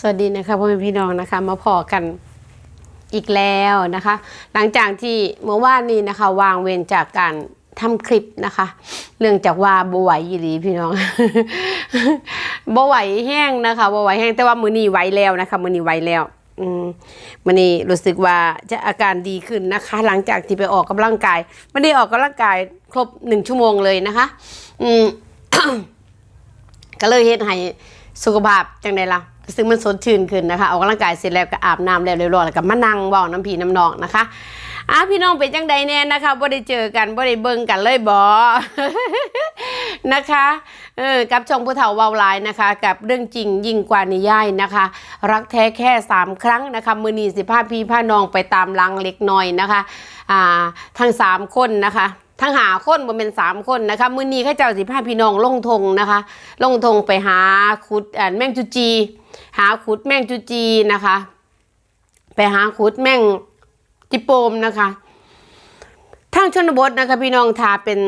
สวัสดีนะคะพ่อแม่พี่น้องนะคะมาพอกันอีกแล้วนะคะ หลังจากที่เมื่อวานนี้นะคะ วางเวรจากการทำคลิปนะคะ เรื่องจากว่าบไหวยีรีพี่น้องบไหวแห้งนะคะบไหวแห้งแต่ว่ามือนี้ไหวแล้วนะคะมือนี้ไหวแล้วอืมมันนี้รู้สึกว่าจะอาการดีขึ้นนะคะ หลังจากที่ไปออกกำลังกายไม่ได้ออกกำลังกายครบหนึ่งชั่วโมงเลยนะคะ อืมก็เลยเฮ็ดให้สุขภาพจังไดล่ะ ซึ่งมันสดชื่นขึ้นนะคะออกกำลังกายเสร็จแล้วก็อาบน้ำแล้วเรียบร้อยแล้วก็มานั่งเว้าน้ำพีน้ำนองนะคะอะพี่น้องเป็นจังใดแน่นะคะบ่ได้เจอกันบ่ได้เบิ่งกันเลยบ่นะคะเออกับช่องผู้เฒ่าเว้าหลายนะคะ กับเรื่องจริงยิ่งกว่านิยายนะคะ รักแท้แค่สามครั้งนะคะมือนีสิพาพี่พานองไปตามลังเล็กน้อยนะคะอ่าทั้งสามคนนะคะทั้งหาคนบ่เป็นสามคนนะคะมือนีข้าเจ้าสิพาพี่น้องลงทงนะคะ ลงทงไปหาขุดอ่าแมงจุจี หาขุดแมงจุจีนะคะ ไปหาขุดแมงจิโปมนะคะทางชนบทนะคะพี่น้องทาเป็น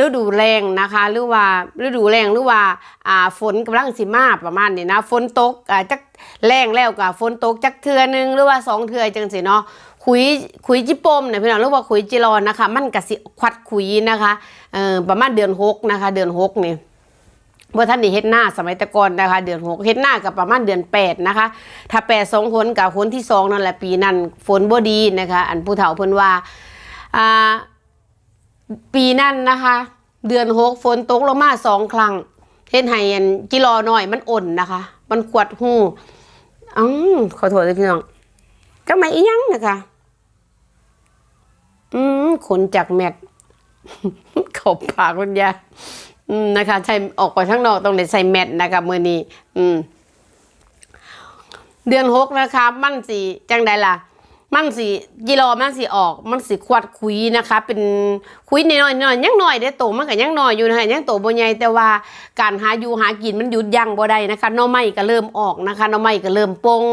ฤดูแรงนะคะหรือว่าฤดูแรงหรือว่าอ่าฝนกำลังสิมาประมาณนี้นะฝนตกอ่าจักแรงแล้วก็ฝนตกจักเทือหนึงหรือว่าสองเทือจังสิเนาะขุยขุยจิโปมเนี่ยพี่น้องหรือว่าขุยจิรอนนะคะ มันกะสิควัดขุยนะคะเอ่อประมาณเดือนหกนะคะ เดือนหกนี่ ว่าท่านนี่เฮ็ดหน้าสมัยตะกอนนะคะ เดือนหกเฮ็ดหน้ากับประมาณเดือนแปดนะคะ ถ้าแปดสองคนกับคนที่สองนั่นแหละปีนั้นฝนบ่ดีนะคะ อันผู้เฒ่าเพิ่นว่าอ่าปีนั้นนะคะ เดือนหกฝนตกลงมาสองครั้งเฮ็ดให้อันกิโลน้อยมันอ่อนนะคะ มันขวดหูอืมขอโทษด้วยพี่น้องก็ไม่อีหยังนะคะ อืมขนจากแมทข้าปากคุณยา อืมนะคะใช่ออกไปข้างนอกตรงได้ใส่แมทนะคะมือนี้ อืม เดือนหกนะคะ มันสีจังใดล่ะ มันสีกิโลมันสีออก มันสีขวดคุยนะคะ เป็นคุยน้อยน้อยๆยังน้อยได้โตมันก็ยังน้อยอยู่นะคะยังโตบ่ใหญ่แต่ว่าการหาอยู่หากินมันหยุดยั้งบ่ได้นะคะน่อไม้ก็เริ่มออกนะคะน่อไม้ก็เริ่มปง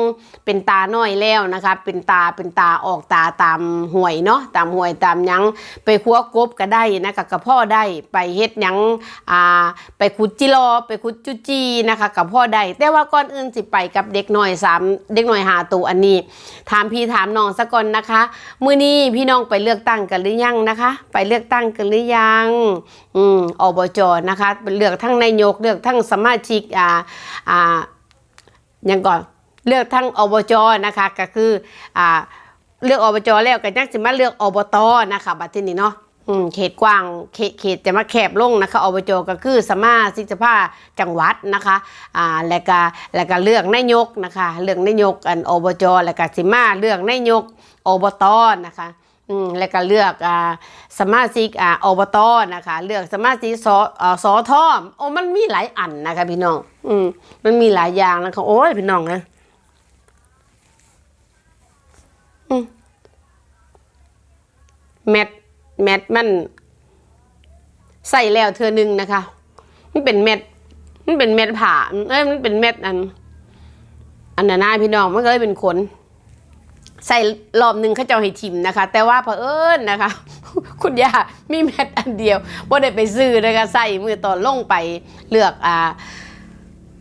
เป็นตาน้อยแล้วนะคะ เป็นตาเป็นตาออกตาตามห่วยเนาะตามห่วยตามยังไปคัวกบก็ได้นะคะกับพ่อได้ไปเฮ็ดยังอ่าไปขุดจิโลไปขุดจุจีนะคะกับพ่อได้แต่ว่าก่อนอื่นสิไปกับเด็กน้อยสามเด็กน้อยหาตัวอันนี้ ถามพี่ถามน้องสักก่อนนะคะ มื้อนี้พี่น้องไปเลือกตั้งกันหรือยังนะคะ ไปเลือกตั้งกันหรือยังอืมอบจนะคะเลือกทั้งนายกเลือกทั้งสมาชิกอ่าอ่ายังก่อนเลือกทั้งอบจนะคะก็คืออ่าเลือกอบจแล้วก็ยังสิมาเลือกอบตนะคะบัดทีนี้เนาะ อืมเขตกว้างเขตเขตจะมาแคบลงนะคะอบจก็คือสมาชิกสภาจังหวัดนะคะอ่าแล้วก็แล้วก็เลือกนายกนะคะเลือกนายกอันอบจแล้วก็สิมาเลือกนายกอบตนะคะอืมแล้วก็เลือกอ่าสมาชิกอ่าอบตนะคะ เลือกสมาชิกสอ่าสอทอโอ้มันมีหลายอันนะคะพี่น้องอืมมันมีหลายอย่างนะคะโอ้ยพี่น้องนะอืมแมท แมทมันใส่แล้วเธอหนึ่งนะคะ มันเป็นเม็ด มันเป็นเม็ดผ่าเอ้ยมันเป็นเม็ดอัน อันนั้นนะพี่น้องมันก็เลยเป็นขน ใส่รอบหนึ่งเขาเจ้าให้ทิมนะคะ แต่ว่าเผอิญนะคะ คุณย่ามีเม็ดอันเดียวว่าได้ไปซื้อนะคะใส่มือตอนลงไปเลือกอ่า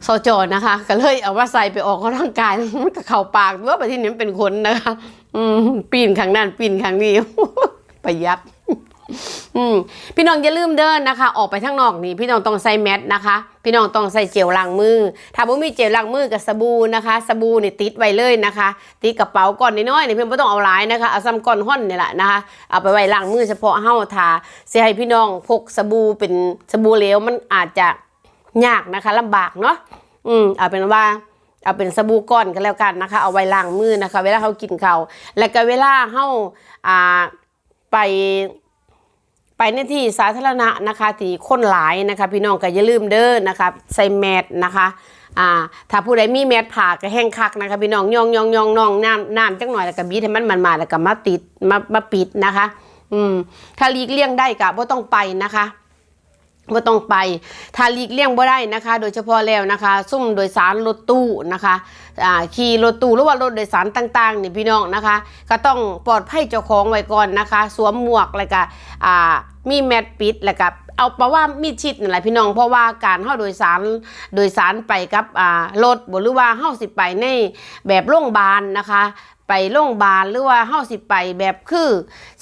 โซจอนะคะ ก็เลยเอาว่าใส่ไปออกกำลังกายมันก็เข่าปากด้วยไปที่นี้มันเป็นขนนะคะ อืมปีนครั้งนั้นปีนครั้งนี้ประยัด อืมพี่น้องอย่าลืมเดินนะคะ ออกไปข้างนอกนี่พี่น้องต้องใส่แมสนะคะ พี่น้องต้องใส่เจลล้างมือ ถ้าบ่มีเจลล้างมือกับสบู่นะคะ สบู่นี่ติดไว้เลยนะคะ ติดกระเป๋าก่อนน้อยๆนี่เพี่อนบ่ต้องเอาหลายนะคะเอาซ้ำก้อนห้อนนี่แหละนะคะเอาไปไว้ล้างมือเฉพาะเฮาทาเสิให้พี่น้องพกสบู่เป็นสบู่เหลวมันอาจจะยากนะคะลำบากเนาะอืมเอาเป็นว่าเอาเป็นสบู่ก้อนก็แล้วกันนะคะ เอาไว้ล้างมือนะคะ เวลาเขากินเขาแล้วก็เวลาเฮาอ่าไป ไปในที่สาธารณะนะคะที่คนหลายนะคะพี่น้องก็อย่าลืมเด้อนะคะใส่แมสนะคะอ่าถ้าผู้ใดมีแมสผ่าก็แห้งคักนะคะพี่น้องยองยองยองน้องน้ำน้ำจังหน่อยแล้วก็บีบให้มันมันมาแล้วก็มาติดมามาปิดนะคะ อืมถ้าลีกเลี่ยงได้ก็บ่ต้องไปนะคะ บ่าต้องไปถ้าลีกเลี่ยงบ่ได้นะคะ โดยเฉพาะแล้วนะคะ ซุ่มโดยสารรถตู้นะคะขี่รถตู้หรือว่ารถโดยสารต่างๆนี่พี่น้องนะคะ ก็ต้องปลอดภัยเจ้าของไว้ก่อนนะคะ สวมหมวกแล้วก็มีแมสปิดแล้วก็เอาแปลว่ามีชิดนั่นแหละพี่น้องเพราะว่าการเฮาโดยสารโดยสารไปกับรถหรือว่าเฮาสิไปในแบบโรงพยาบาลนะคะ ไปโรงพยาบาลหรือว่าเฮาสิไปแบบคือ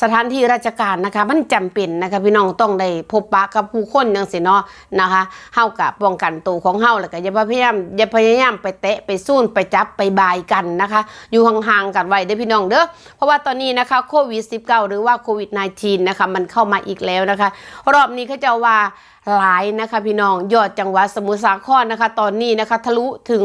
สถานที่ราชการนะคะ มันจำเป็นนะคะพี่น้องต้องได้พบปะกับผู้คนจังซี่เนาะนะคะเฮากับป้องกันตัวของเฮาแล้วก็อย่าพยายามอย่าพยายามไปเตะไปสู้ไปจับไปบายกันนะคะ อยู่ห่างๆกันไว้เด้อพี่น้องเด้อเพราะว่าตอนนี้นะคะโควิด -19 หรือว่าโควิด -19 นะคะมันเข้ามาอีกแล้วนะคะ รอบนี้เขาจะว่าหลายนะคะพี่น้องยอดจังหวัดสมุทรสาครนะคะ ตอนนี้นะคะทะลุถึง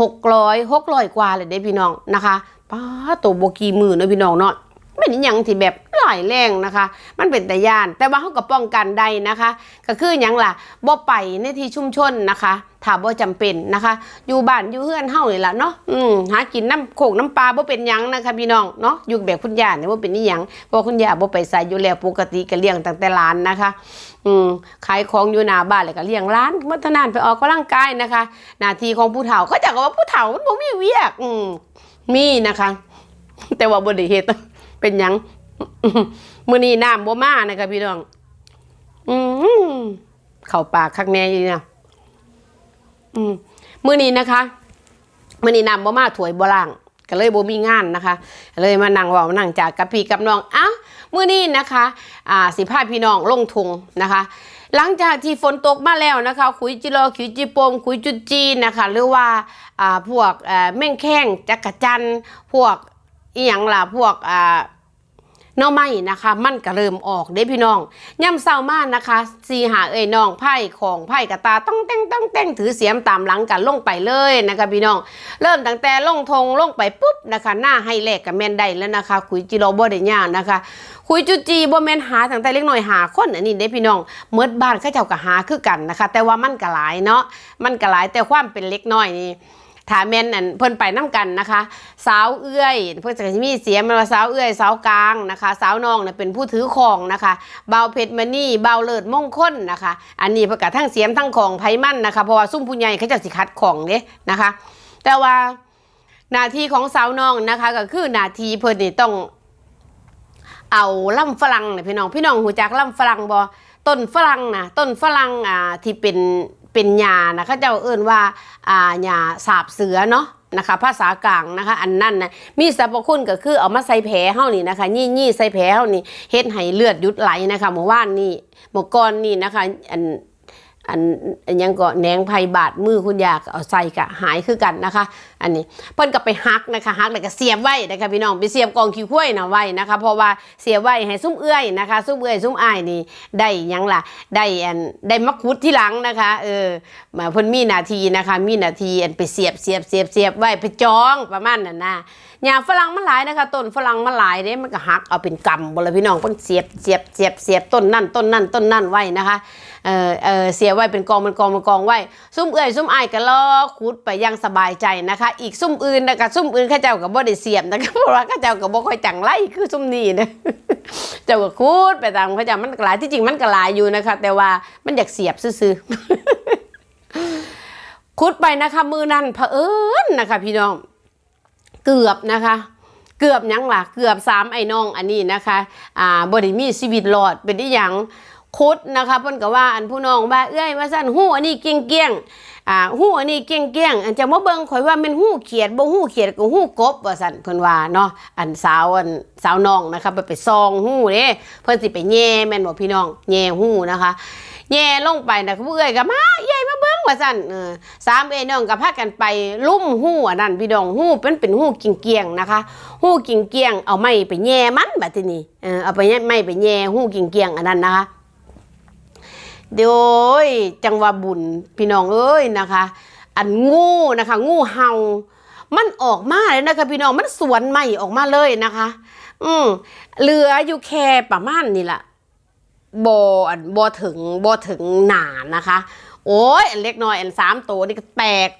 600 600กว่าเลยเด้พี่น้องนะคะ ป้าตัวโบกีมือเนาะพี่น้องเนาะเป็นย่างที่แบบหลายแรงนะคะ มันเป็นแต่ยาน แต่ว่าเขาก็ป้องกันได้นะคะ ก็คืออย่างล่ะบ่ไปในที่ชุมชนนะคะถ้าบ่จำเป็นนะคะ อยู่บ้านอยู่เฮือนเฮานี่ล่ะเนาะอืมหากินน้ำโขกน้ำปลาบ่เป็นหยังนะคะพี่น้องเนาะอยู่แบบคุณย่าเนี่ยบ่เป็นอีหยังเพราะคุณย่าบ่ไปใส่อยู่แล้วปกติก็เลี้ยงตั้งแต่หลานนะคะ อืมขายของอยู่หน้าบ้านเลยก็เลี้ยงร้านมัธนานไปออกกำลังกายนะคะหน้าที่ของผู้เฒ่าเขาจะกว่าผู้เฒ่ามันบ่มีเวียกอืม มีนะคะ แต่ว่าบ่ได้เฮ็ดเป็นยังมือนี้น้ำบ่มานะคะพี่น้อง อืมเข้าปากคักแน่ยู่เนี่ยอืมมือนี้นะคะมือนี้น้ำบ่มาถวยบ่ล่าง ก็เลยบ่มีงานนะคะ เลยมานั่งว่ามานั่งจากกับพี่กับน้องอ้ามือนี้นะคะ อ่าสิพาพี่น้องลงทุงนะคะ หลังจากที่ฝนตกมาแล้วนะคะขุยจิโรขุยจิโปมขุยจุดจีนนะคะหรือว่าพวกแม่งแข้งจักรจันพวกอีหยังล่ะพวกอ่า น่อไม้นะคะ มันก็เริ่มออกเด้พี่น้องย่ำเศร้ามากนะคะสีหาเอ่ยน้องไพ่ของไพ่กระตาต้องแต่งต้องแต่งถือเสียมตามหลังกันลงไปเลยนะคะพี่น้อง เริ่มตั้งแต่ลงทงลงไปปุ๊บนะคะ หน้าให้แลกกับแมนได้แล้วนะคะคุยจิโรบ่ได้ยากนะคะ คุยจุจีบ่แมนหาตั้งแต่เล็กน้อยหาคนอันนี้เด้พี่น้องเมื่อบ้านเขาเจ้าก็หาคือกันนะคะ แต่ว่ามันก็หลายเนาะมันก็หลายแต่ความเป็นเล็กน้อยนี่ ถาแม่นอันเพิ่นไปน้กันนะคะ สาวเอื้อยเพิ่นจะมีเสียมันว่าสาวเอื้อยสาวกลางนะคะ สาวน้องเนี่ยเป็นผู้ถือของนะคะเบาเพชรมณีเบาเลิศมงคลนะคะ อันนี้เพิ่นก็ทั้งเสียมทั้งของไผมันนะคะเพราะว่าซุ่มผู้ใหญ่เขาจะสิคัดของเด้นะคะ แต่ว่าหน้าที่ของสาวน้องนะคะ ก็คือหน้าที่เพิ่นนี่ต้องเอาล่ำฝรั่งเนี่ยพี่น้องพี่น้องหูจักล่ำฝรั่งบ่ต้นฝรั่งนะต้นฝรั่งอ่าที่เป็น เป็นยานะเขาเจ้าเอิ้นว่าอ่ายาสาบเสือเนาะนะคะภาษากลางนะคะ อันนั้นนะมีสรรพคุณก็คือเอามาใส่แผลเฮานี่นะคะยี่ยี่ใส่แผลเฮานี่เฮ็ดให้เลือดหยุดไหลนะคะเมื่อวานนี่เมื่อก่อนนี่นะคะอัน อันยังก็แหนงไผ่บาดมือคุณยากเอาใส่กะหายคือกันนะคะ อันนี้เพิ่นก็ไปฮักนะคะฮักแล้วก็เสียบไว้นะคะพี่น้องไปเสียบกองขี้ข้วยนะไว้นะคะเพราะว่าเสียบไว้ให้ซุ้มเอื้อยนะคะ ซุ้มเอื้อยซุ้มอ้ายนี่ได้ยังล่ะได้อันได้มักคุดที่หลังนะคะเออมาเพิ่นมีหนาทีนะคะ มีหนาทีอันไปเสียบเสียบเสียบเสียบไว้ไปจองประมาณนั้นนะหญ้าฝรั่งมันหลายนะคะต้นฝรั่งมันหลายเด้มันก็หักเอาเป็นกำบ่ละพี่น้องเพิ่นเสียบเสียบเสียบเสียบต้นนั่นต้นนั่นต้นนั่นไว้นะคะ เออเออเสียไว้เป็นกองเป็นกองเป็นกองไว้ ซุ่มเอื่อยซุ่มอายก็ล้อขุดไปอยังสบายใจนะคะ อีกซุ่มอื่นนะคะซุ่มอื่นเข้าเจ้ากับบ่ได้เสียบนะคะเพราะว่าเข้าเจ้ากับบ่ค่อยจังไรคือซุ่มนี้นะเจ้าก็ขุดไปตามเข้าเจ้ามันก็หลายที่จริงมันก็หลายอยู่นะคะ แต่ว่ามันอยากเสียบซื่อๆขุดไปนะคะมือนั่นเผอิญนะคะ พี่น้องเกือบนะคะเกือบยังล่ะเกือบสามไอ้น้องอันนี้นะคะ อ่าบริมีชีวิตรอดเป็นที่ยัง คุดนะคะเพิ่นก็ว่าอันผู้น้องว่าเอ้ยว่าซั่นหู้อันนี้เกี้ยงเกี้ยงๆอ่าหู้อันนี้เกี้ยงเกี้ยงๆอันจะมาเบิ่งข่อยว่ามันหู้เขียดบ่หู้เขียดก็หู้กบว่าซั่นเพิ่นว่าเนาะอันสาวอันสาวน้องนะคะไปไปซองหู้เด้เพิ่นสิไปแย่แม่นบ่พี่น้องแย่หู้นะคะแย่ลงไปนะผู้เอ้ยก็มาใหญ่มาเบิ่งว่าซั่นเออสามเอ้ยน้องก็พากันไปลุ่มหู้อันนั้นพี่น้องหู้เป็นเป็นหู้เกี้ยงๆนะคะหู้กิ่งเกียงเอาไม้ไปแย่มันบัดทีนี้เออเอาไปไม้ไปแย่หู้กิ่งเกียงอันนั้นนะคะ เดี๋ยวจังหวะบุญพี่น้องเอ้ยนะคะ อันงูนะคะ งูเห่ามันออกมาเลยนะคะพี่น้องมันสวนใหม่ออกมาเลยนะคะ อืมเหลืออยู่แค่ประมาณนี่แหละบอันบอถึงบอถึงหนานะคะ โอ้ยอันเล็กน้อยอันสามตัวนี่ก็แตก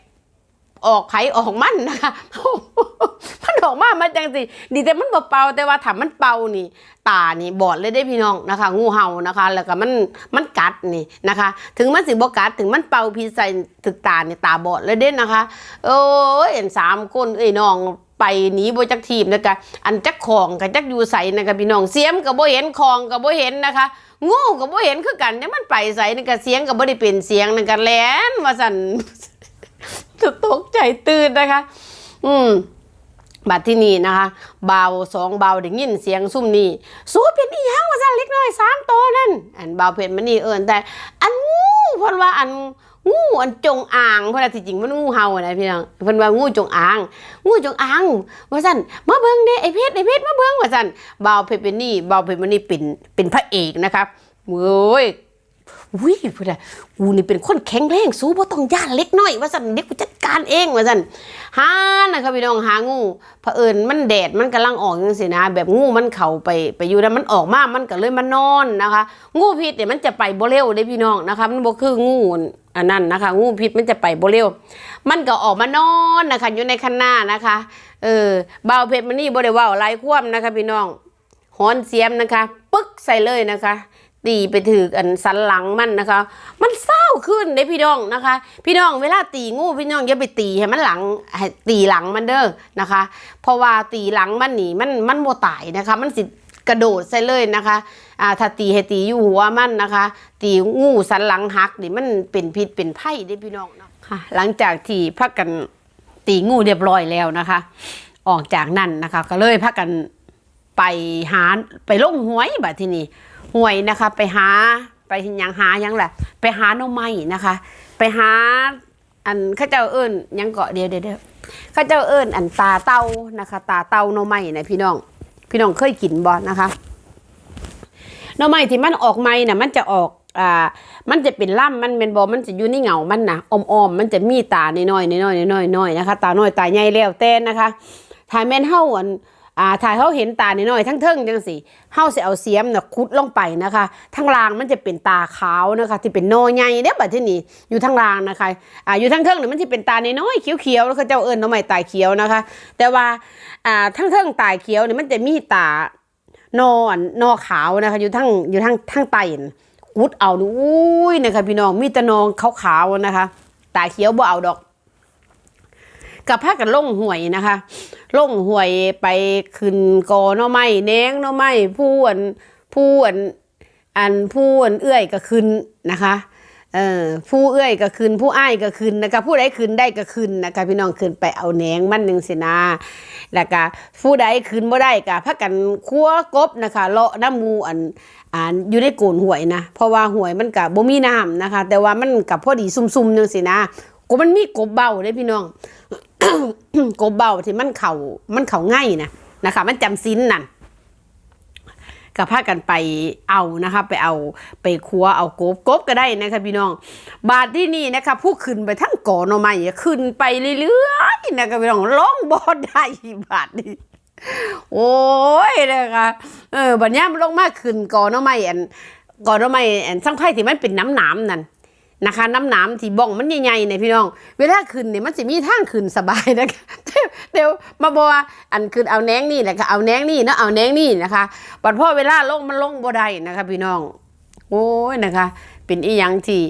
ออกไผออกมันนะคะมันออกมามันจังสิดีแต่มันบ่เป่าแต่ว่าถ้ามันเป่านี่ ตานี่บอดเลยได้พี่น้องนะคะ งูเห่านะคะ แล้วก็มันมันกัดนี่นะคะ ถึงมันสิบ่กัดถึงมันเป่าพี่ใส่ถึกตานี่ตาบอดเลยเด้นะคะ โอ้ยเห็นสามคนเอ้ยน้องไปหนีบ่จักทีมนะคะอันจักของกับจักอยู่ใส่นะคะพี่น้องเสียมก็บ่เห็นของก็บ่เห็นนะคะงูก็บ่เห็นคือกันเนี่ยมันไปใส่นี่ก็เสียงก็บ่ได้เป็นเสียงนั่นก็แล่นว่าซั่น ตกใจตื่นนะคะ อืมบัดที่นี่นะคะเบาสองเบาได้ยินเสียงซุ่มนี่สู้เป็นอีหยังว่าซั่นเล็กน้อยสามตัวนั่นอันเบาเพ็ดมันนี่เอิ้นแต่ อันงูเพิ่นว่าอันงูอันจงอ่างเพราะว่าที่จริงมันงูเห่านะพี่น้องเพิ่นว่างูจงอ่าง งูจงอ่างว่าซั่นมาเบิ่งเด้ไอ้เพชรไอ้เพชรมาเบิ่งว่าซั่นเบาเพ็ดเป็นนี่เบาเพ็ดมันนี่เป็นเป็นพระเอกนะครับโว้ย วิพูดอะกูนี่เป็นคนแข็งแรงสู้บ่ต้องย่านเล็กน้อยว่าสั่นเด็กกูจัดการเองว่าสั่นหานะครับพี่น้องหางูเผอิญมันแดดมันกำลังออกจังซี่นะ แบบงูมันเข้าไปไปอยู่แล้วมันออกมามันก็เลยมานอนนะคะ งูพิษเนี่ยมันจะไปบ่เร็วเด้พี่น้องนะคะ มันบ่คืองูอันนั้นนะคะ งูพิษมันจะไปบ่เร็ว มันก็ออกมานอนนะคะ อยู่ในคันหน้านะคะ เออเบาวเพชรมันนี่บ่ได้ว้าหลายความนะคะ พี่น้องหอนเสียมนะคะ ปึ๊กใส่เลยนะคะ ตีไปถืออันสันหลังมันนะคะ มันเศร้าขึ้นเด้พี่น้องนะคะ พี่น้องเวลาตีงูพี่น้องอย่าไปตีให้มันหลังให้ตีหลังมันเด้อนะคะ เพราะว่าตีหลังมันนี่มันมันโมตายนะคะ มันสิกระโดดใส่เลยนะคะอ่าถ้าตีให้ตีอยู่หัวมันนะคะ ตีงูสันหลังหักนี่มันเป็นพิษเป็นไผ่เด้พี่น้องเนาะค่ะ หลังจากที่พักกันตีงูเรียบร้อยแล้วนะคะ ออกจากนั่นนะคะ ก็เลยพักกัน ไปหาไปลงหวยแบบที่นี่หวยนะคะ ไปหาไปยังหายังแหละไปหาหน่อไม้นะคะ ไปหาอันข้าเจ้าเอิญยังเกาะเดียวเดียวข้าเจ้าเอิญอันตาเต้านะคะ ตาเต้าหน่อไม้นะพี่น้อง พี่น้องเคยกินบ่นะคะหน่อไม้ที่มันออกไม้น่ะมันจะออกอ่ามันจะเป็นล่ำมันเป็นบอมันจะอยู่ในเหงามันนะอมๆมันจะมีตาน้อยๆน้อยน้อยน้อยนะคะ ตาน้อยตาใหญ่แล้วแต่นะคะถ่ายแม่นเฮาอัน อ่าถ่าเขาเห็นตาหน่อยๆทั้งเทิงจังสิเฮาสิเอาเสียมน่ะคุดลงไปนะคะทั้งรางมันจะเป็นตาขาวนะคะ ที่เป็นโนใหญ่เด้อบัดที่นี่อยู่ทั้งรางนะคะอ่าอยู่ทั้งเทิงเนี่ยมันสิเป็นตาน้อยๆเขียวๆแล้วเขาเจ้าเอิ้นหน่อไม้ตาเขียวนะคะ แต่ว่าอ่าทั้งเทิงตาเขียวเนี่ยมันจะมีตานอนนอขาวนะคะ อยู่ทั้งอยู่ทั้งทั้งไตคุดเอานี่อุ้ยนะคะพี่น้องมีตะนองขาวๆนะคะ ตาเขียวบ่เอาดอก กับพากันล่งหวยนะคะล่งหวยไปขึ้นกอหน่อไม้แนงหน่อไม้ผู้อันผู้อันอันผู้อันเอื้อยก็ขึ้นนะคะเออผู้เอื้อยก็ขึ้นผู้อ้ายก็ขึ้นนะคะผู้ใดขึ้นได้ก็ขึ้นนะคะพี่น้องขึ้นไปเอาแหนงมันหนึ่งสินะแล้วก็ผู้ใดขึ้นบ่ได้ก็พากันคั่วกบนะคะเลาะน้ำมูอันอ่านอยู่ในโกนหวยนะเพราะว่าหวยมันกับบ่มีน้ำนะคะ แต่ว่ามันกับพอดีซุ่มๆจังสินะกบมันมีกบเบาเด้พี่น้อง กบเบาที่มันเข่ามันเข่าง่ายนะนะคะ มันจำซินนั่นก็พากันไปเอานะคะ ไปเอาไปคัวเอากบกบก็ได้นะคะพี่น้อง บาทที่นี่นะคะ ผู้ขึ้นไปทั้งก่อหน่อไม้ขึ้นไปเรื่อยๆนะคะพี่น้องล่องบอดได้บาทนี้โอ้ยนะคะเออบัดนี้มันลงมากขึ้นก่อนอไม้อันก่อนอไม้อันสังไพ่ที่มันเป็นน้ำหนามนั่น นะคะน้ำหนามที่บ้องมันใหญ่ๆเนี่ยพี่น้อง เวลาขึ้นเนี่ยมันจะมีทางขึ้นสบายนะคะเดี๋ยวมาบอกว่าอันขึ้นเอาแนงนี่แหละค่ะเอาแนงนี่เนาะเอาแนงนี่นะคะบัดพ่อเวลาลงมันลงบ่ได้นะคะพี่น้อง โอ้ยนะคะ เป็นอีหยังที่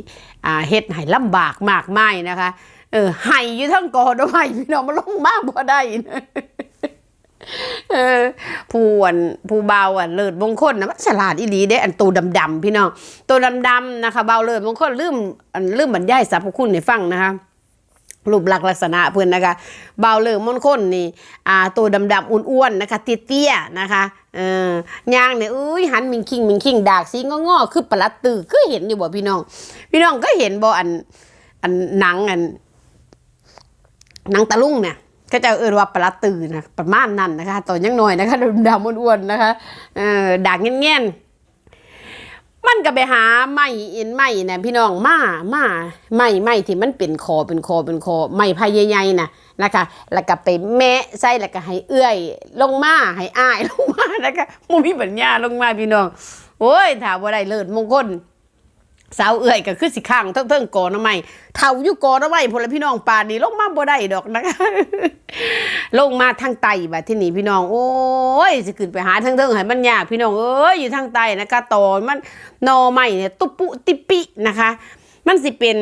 อ่าเฮ็ดให้ลำบากมากมายนะคะ เออไห้อยู่ทั้งกอดอกไม้พี่น้องมันลงมาบ่ได้นะ ออผู้อันผู้เบาอันเลิศมงคลนะมันฉลาดอีหลีเด้อันตัวดำๆพี่น้องตัวดำๆนะคะเบาเลิศมงคลลืมอันลืมบรรยายสรรพคุณให้ฟังนะคะรูปลักษณ์ลักษณะเพื่อนนะคะเบาเลิศมงคลนี่อ่าตัวดำๆอ้วนๆนะคะเตี้ยๆนะคะเออย่างเนี่ยอุ้ยหันมิงคิงมิงคิงดากสีงอๆคือประหลัดตือคือเห็นอยู่บ่พี่น้อง พี่น้องก็เห็นบ่อันอันหนังอันหนังตะลุ่งเนี่ย ก็จะเอินว่าปลาตื่นนะประมาณนั้นนะคะตอนยังน้อยนะคะดำๆอ้วนๆนะคะเออด่างเงี้ยนมันก็ไปหาไม้เอ็นไม้นะพี่น้องมามาไม้ไม้ที่มันเป็นคอเป็นคอเป็นคอไม้พายใหญ่ๆนะนะคะ แล้วก็ไปแมะใส่แล้วก็ให้เอื้อย ลงมาให้อ้ายลงมานะคะมูมีปัญญาลงมาพี่น้องโอ้ยถามว่าได้เลิศมงคล สาวเอื่อยก็คือสิข้างเทิงๆกอหน้ำไม้เท่าอยู่กอหน้ำไม้พลพี่น้องป่านนี้ลงมาบ่ได้ดอกนะคะลงมาทางไตบัดที่นี่พี่น้อง โอ้ยสิขึ้นไปหาเทิงๆให้มันยากพี่น้องเอ้ยอยู่ทางไตนะคะตอมันนอไม้เนี่ยตุปุติปินะคะ มันสิเป็น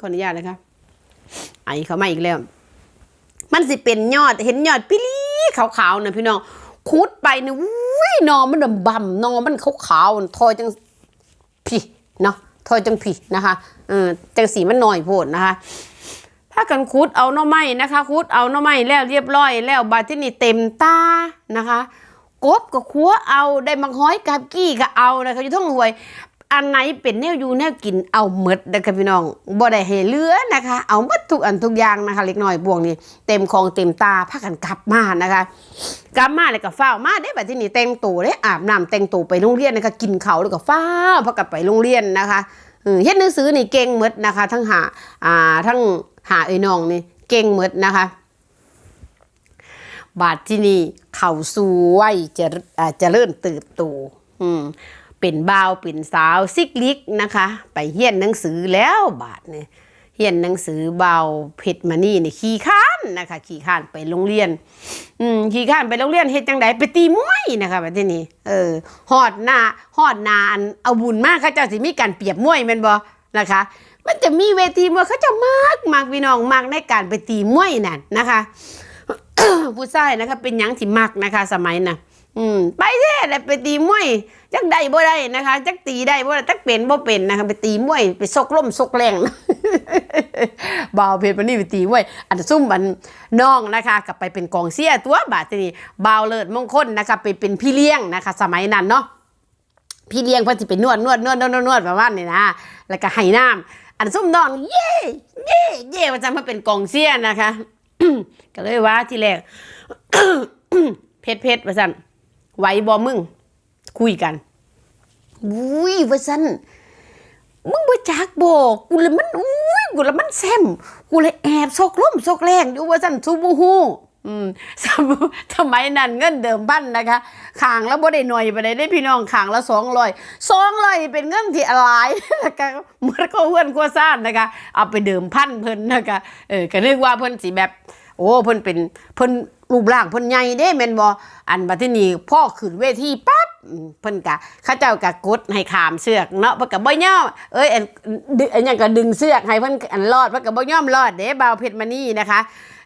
ขออนุญาตนะคะไอเขามาอีกแล้ว มันสิเป็นยอดเห็นยอดปิลีขาวๆนะพี่น้องคุดไปเนี่อุ้ยนอมันดำบ่ำนอมันขาวๆทอยจัง พี่เนาะทอยจังพีนะคะเออจังสีมันหน่อยโพดนะคะ ถ้ากันคุดเอาน้อไม้นะคะคุดเอาน้อไม้แล้วเรียบร้อย แล้วบาที่นี่เต็มตานะคะ กบก็คัวเอาได้มังห้อยกับกี้ก็เอานะคะอยู่ท่องหวย อันไหนเป็นแนวอยู่แนวกินเอาหมดนะคะพี่น้องบ่ได้ให้เหลือนะคะ เอาหมดทุกอันทุกอย่างนะคะ เล็กน้อยบวงนี่เต็มของเต็มตาพากันกลับมานะคะกลับมาเลยก็ฟ้าวมาได้บัดที่นี่แต่งตัวได้อาบน้ำแต่งตัวไปโรงเรียนนะคะกินเขาแล้วก็ฟ้าวพากันไปโรงเรียนนะคะเฮ็ดหนังสือนี่เก่งหมดนะคะ ทั้งหาอ่าทั้งหาเอ้น้องนี่เก่งหมดนะคะ บาทที่นี่เข้าสู่วัยจะอ่าเจะเริ่มเติบโตอืม เป็นบ่าวเป็นสาวซิกลิกนะคะ ไปเฮียนหนังสือแล้วบาทเนี่ยเฮียนหนังสือเบาเพชรมานี่เนี่ยขี้ข้านนะคะขี้ข้านไปโรงเรียน อืมขี้ข้านไปโรงเรียนเฮ็ดจังไดไปตีมวยนะคะแบบนี้เออฮอดหน้าฮอดนาอันเอาบุญมากเขาเจ้าสิมีการเปรียบมวยแม่นบ่นะคะ มันจะมีเวทีมวยเขาจะมากมากพี่น้องมากในการไปตีมวยนั่นนะคะ ผู้ชายนะคะเป็นหยังที่มักนะคะ สมัยน่ะ อืมไปแท้แหละไปตีมวยจักได้บ่ได้นะคะจักตีได้บ่ได้จักเป็นบ่เป็นนะคะไปตีมวยไปซกล่มซกแรงบ่าวเพชรปานนี่ไปตีมวยอันซุ่มอันน้องนะคะกลับไปเป็นกองเสียตัวบาทนี้บ่าวเลิศมงคลนะคะไปเป็นพี่เลี้ยงนะคะ สมัยนั้นเนาะพี่เลี้ยงเพิ่นสิไปนวดนวดนวดนวดนวดนวดประมาณนี้นะแล้วก็ให้น้ำอันซุ่มน้องเย่เย่เย่ว่าจะมาเป็นกองเสียนะคะก็เลยว่าที่แรกเพชรเพชรว่าซั่น ไหวบ่มึง คุยกันอุ้ยว่าซั่นมึงบ่จักบ่กูเลยมันอุ้ยกูเลยมันแซมกูเลยแอบซอกล้มซอกแรงอยู่ว่าซั่นซูบ่ฮู้อืมสมมุสมัยนั้นเงินเดิมพันนะคะขางแล้วบ่ได้หน่อยไปได้ได้พี่น้องขางละ200 200เป็นเงินที่หลายนะคะเหมือนก็เพื่อนกัวซ่านนะคะ เอาไปเดิมพันเพิ่นนะคะเออก็นึกว่าเพิ่นสิแบบ โอ้เพิ่นเป็นเพิ่นรูปร่างเพิ่นใหญ่เด้แม่นบ่อันบัดนี้พ่อขึ้นเวทีปั๊บเพิ่นกะเขาเจ้ากะกดให้ขามเสือกเนาะเพิ่นก็บ่ยอมเอ้ยอันดึอันหยังก็ดึงเสือกให้เพิ่นอันรอดเพิ่นก็บ่ยอมรอดเด้บ่าวเพชรมานี่นะคะ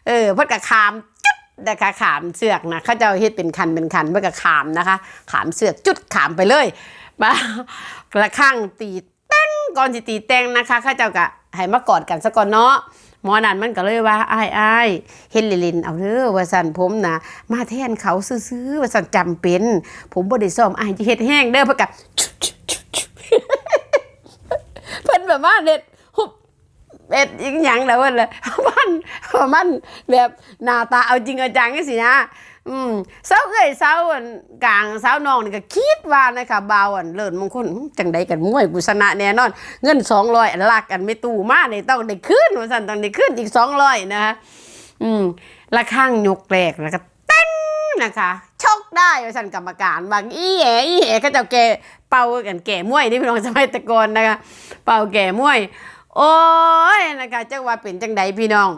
เออเพิ่นก็ขามจุดนะคะขามเสือกนะเขาเจ้าเฮ็ดเป็นคันเป็นคันเพิ่นก็ขามนะคะ ขามเสือกจุดขามไปเลยบ่ากระข้างตีแต้งก่อนสิตีแต้งนะคะเขาเจ้าก็ให้มากอดกันซะก่อนเนาะ หมอนั่นมันก็เลยว่าอ้ายอ้ายเฮ็ดลินเอาเด้อว่าสั่นผมนะมาแทนเขาซื้อๆว่าสั่นจำเป็น ผมบ่ได้ซ่อมอ้ายจะเฮ็ดแห้งเด้อเพิ่นก็เพิ่นแบบว่าเด็ดหุบเอ็ดอีกหยังแล้วเพิ่นเลยมันมันแบบหน้าตาเอาจริงเอาจังจังซี่นะ อืมสาวเอ้ยสาอันกลางสาวน้องนี่ก็คิดว่านะคะบ่าวอันเลิศมงคลจังใดกันมวยกูชนะแน่นอน เงิน200อันลากกันไม่ตู้มานี่ต้องได้คืนว่าซั่นต้องได้คืนอีก200นะคะอืมละข้างยกแรกแล้วก็เต้นนะคะชกได้ว่าซั่นกรรมการบางอีแหอีแหเขาเจ้าแกเป่ากันแก่มวยนี่พี่น้องสมัยตะกอนนะคะ เป่าแก่มวย โอ้ยนะคะจังว่าเป็นจังใดพี่น้อง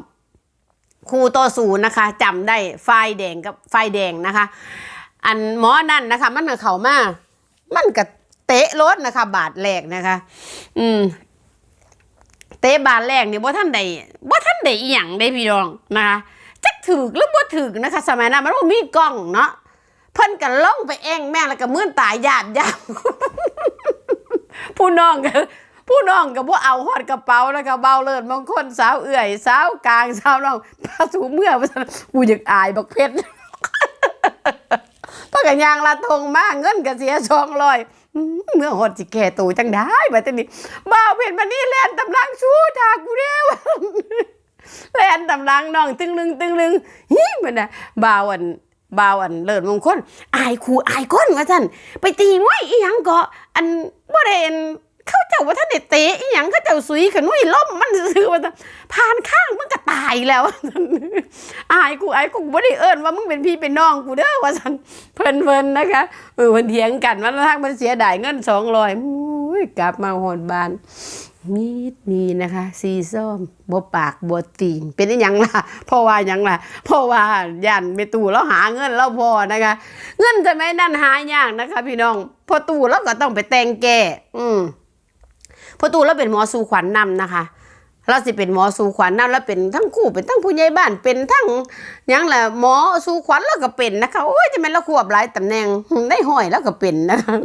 ครูโตอศูนย์นะคะจำได้ไฟแดงกับไฟแดงนะคะ อันหมอนั่นนะคะ มันก็เข้ามามันก็เตะรถนะคะ บาทแรกนะคะ อืมเตะบาทแรกเนี่ยบ่ท่านใดบ่ท่านใดอีหยังได้พี่น้องนะคะจักถึกหรือบ่ถึกนะคะ สมัยนั้นมันมีกล้องเนาะเพิ่นก็ลงไปเองแม่แล้วก็มื่นตายหยาบหยาบผู้น้องก็ ผู้น้องก็บ่เอาฮอดกระเป๋าแล้วก็เบาเลิศบางคนสาวเอื่อย สาวกลางสาวน้องพาสูเมื่อว่าฉันกูอยากอายบักเพชรพากันยางละทงมากเงินก็เสีย200อื้อยเมื่อฮอดสิแก่ตัวจังได้บัดนี้บ่าวเพชรบัดนี้แล่นตำลังชู้ทากูแล้วแล่นตำลังน้องตึงลึงตึงลึงฮิมันน่ะบ่าวอันบ่าวอันเลิศมงคลอายครูอายคนว่าซั่นไปตีมวยอีหยังก็อันบ่ได้อัน เขาเจ้าว่าท่านได้เตะอีหยังเขาเจ้าสุยขนุ่ยล้มมันซื่อว่าสันผ่านข้างมันก็ตายแล้วอายกูอายกูบ่ได้เอิ้นว่ามึงเป็นพี่เป็นน้องกูเด้อว่าซั่นเพิ่นๆนนะคะเออเพิ่นเถียงกันว่าทางมันเสียดายเงิน200อุ้ยกลับมาฮอดบ้านมีดมีนะคะสีส้มบวปากบวตีนเป็นอหยังล่ะเพราะว่าหยังล่ะเพราะว่ายันไปตู่แล้วหาเงินแล้วพอนะคะ เงินจะไม่นั่นหายากนะคะ พี่น้องพอตู่แล้วก็ต้องไปแต่งแก่อืม พอตู่แล้วเป็นหมอสู่ขวัญนำนะคะเราสิเป็นหมอสู่ขวัญนั่นแล้วเป็นทั้งคู่เป็นทั้งผู้ใหญ่บ้านเป็นทั้งยังแหละหมอสู่ขวัญแล้วก็เป็นนะคะโอ้ยจะเป็นเราควบหลายตำแหน่งได้ห้อยแล้วก็เป็นนะคะ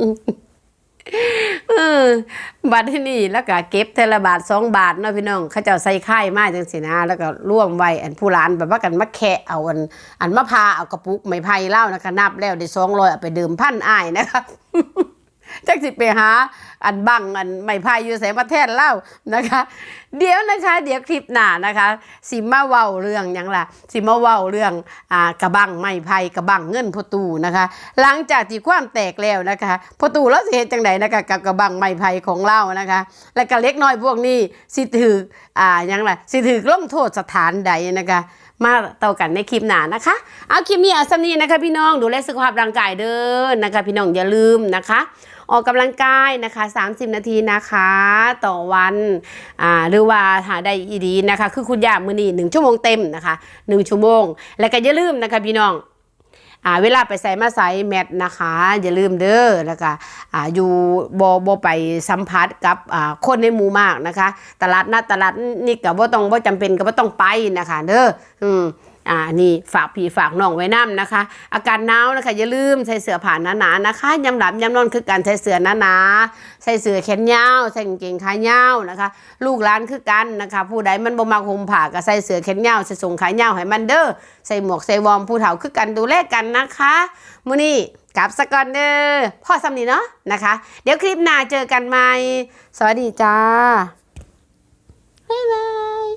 เออบัตรที่นี่แล้วก็เก็บเทละบาทสองบาทเนาะพี่น้องเขาเจ้าใส่ค่มาจังสินะ แล้วก็ร่วมไว้อันผู้ร้านแบบว่ากันมาแคะเอาอันอันมะพร้าวเอากระปุกไม้ไผ่เล่านะคะนับแล้วได้สองร้อยเอาไปดื่มพันอ้ายนะคะจักสิไปหา อันบังอันไม้พายอยู่ใส่มาแทนเล่านะคะ เดี๋ยวนะคะ เดี๋ยวคลิปหน้านะคะ สิมาเว้าเรื่องหยังล่ะสิมาเว้าเรื่องอ่ากระบังไม้พายกระบังเงินพอตูนะคะ หลังจากที่ความแตกแล้วนะคะพอตูแล้วสิเฮ็ดจังไดนะคะกับกระบังไม้พายของเรานะคะ และก็เล็กน้อยพวกนี้สิถืออ่ายังล่ะสิถือลงโทษสถานใดนะคะมาเต่ากันในคลิปหน้านะคะ เอาคลิปนี้เอาสำนีนะคะพี่น้องดูแลสุขภาพร่างกายเด้อนะคะ พี่น้องอย่าลืมนะคะ ออกกำลังกายนะคะ 30 นาทีนะคะ ต่อวันอ่าหรือว่าหาได้อีดีนะคะ คือคุณยามือนี่หนึ่งชั่วโมงเต็มนะคะหนึ่งชั่วโมง แล้วก็อย่าลืมนะคะพี่น้องอ่าเวลาไปใส่มาใส่แมทนะคะ อย่าลืมเด้อแล้วก็อ่าอยู่บอบไปสัมผัสกับอ่าคนในหมู่มากนะคะ ตลาดนัดตลาดนี่ก็บ่ต้องบ่จำเป็นก็บ่ต้องไปนะคะเด้ออืม อ่านี่ฝากพี่ฝากน้องไว้น้ำนะคะ อากาศหนาวนะคะอย่าลืมใส่เสื้อผ้านหนาๆนะคะยำหลับยำนอนคือการใส่เสื้อหนาๆใส่เสื้อแขนยาวใส่กางเกงขายาวนะคะ ลูกหลานคือกันนะคะ ผู้ใดมันบ่มักห่มผ้าก็ใส่เสื้อแขนยาวใส่ส่งขายาวให้มันเด้อใส่หมวกใส่วอร์มผู้เฒ่าคือกันดูแลกันนะคะมื้อนี้กลับสกอนเด้อพ่อสำนีเนาะนะคะ เดี๋ยวคลิปหน้าเจอกันใหม่ สวัสดีจ้า บ๊ายบาย